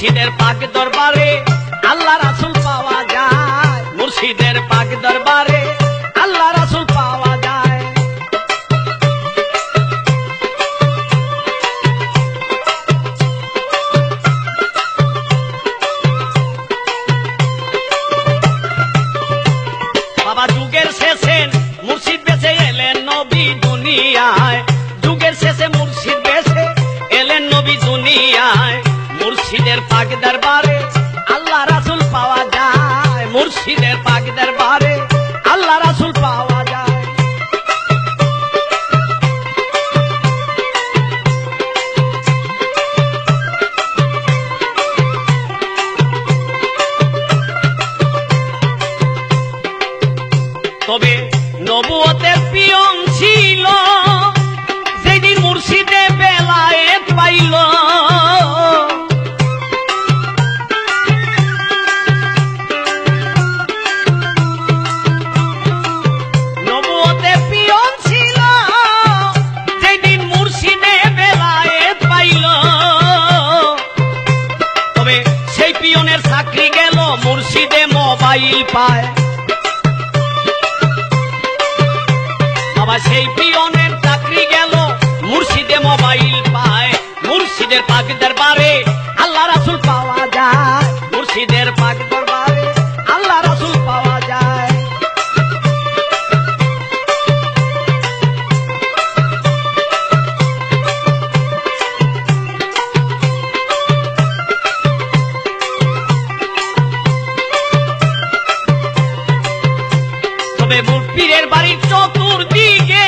মুর্শিদের পাক দরবারে পাক দরবারে, আল্লাহ রাসুল পাওয়া যায়। মুর্শিদের পাক দরবারে, আল্লাহ রাসুল পাওয়া যায়। তবে নবুয়তের পিয়ন ছিল। চাকরি গেল মুর্শিদে মোবাইল পায়। বাবা সেই পিয়নের মুরপীরের বাড়ির চতুর্দিকে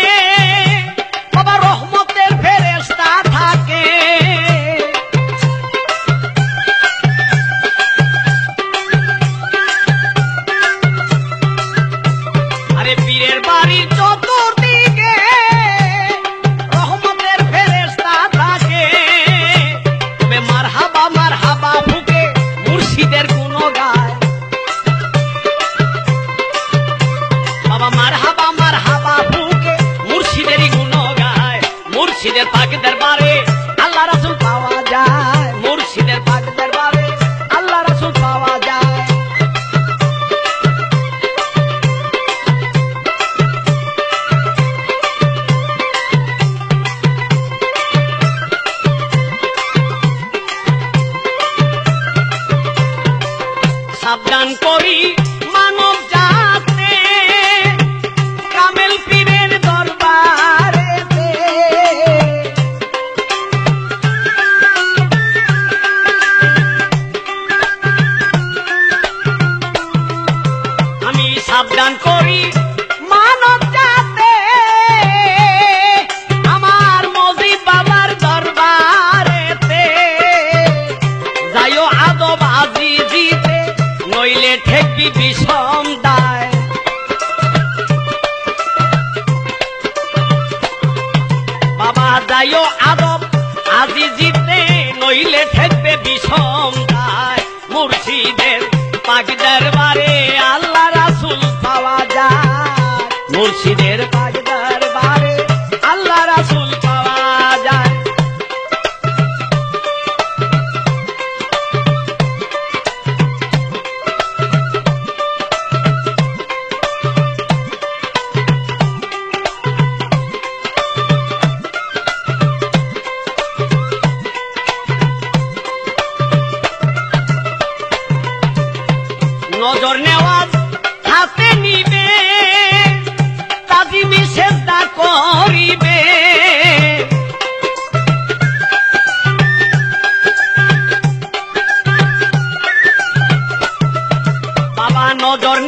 মুর্শিদের পাক দরবারে আল্লাহ রাসুল পাওয়া যায়। মুর্শিদের পাক দরবারে আল্লাহ রাসুল পাওয়া যায়। সাবধান করি আমি সাবধান করি। মানব জাতে আমার মজিব বাবার দরবারেতে। যাইও আদব আজি জিতে নইলে ঠেকবি বিষম দায়। বাবা, যাইও আদব আজি জিতে নইলে ঠেকবে বিষম দায়। মুর্শিদের পাক মুর্শিদের পাক দরবারে আল্লাহ রাসুল পাওয়া যায়। নজর নেওয়াজ হাতে নিবে সেজদা করিবে। বাবা নজর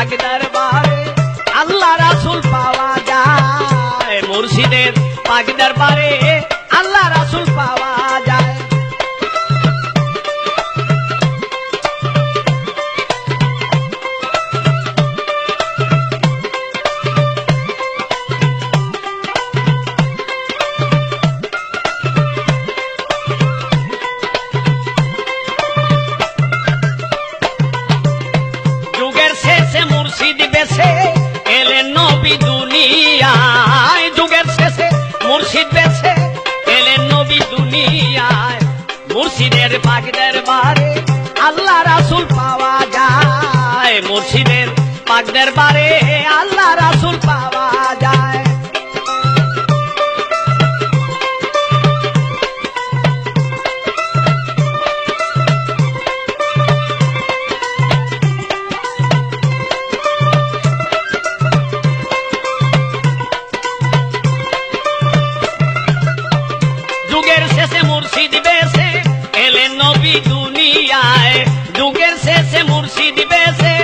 পাক দরবারে আল্লাহ রাসুল পাওয়া যায়। মুর্শিদের পাক দরবারে আল্লাহ মুর্শিদের বারে আল্লাহ রাসুল পাওয়া যায়। মুর্শিদের পাকদের বারে আল্লাহ দুনিয়ায়, যুগের শেষে মুর্শিদ বেশে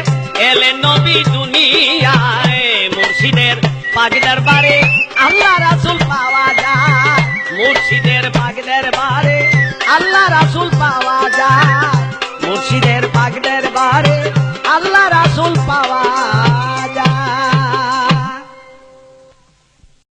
এলেন নবী দুনিয়ায়। মুর্শিদের পাগদার বারে আল্লাহ রাসুল পাওয়া যায়। মুর্শিদের পাগদার বারে আল্লাহ রাসুল পাওয়া যায়।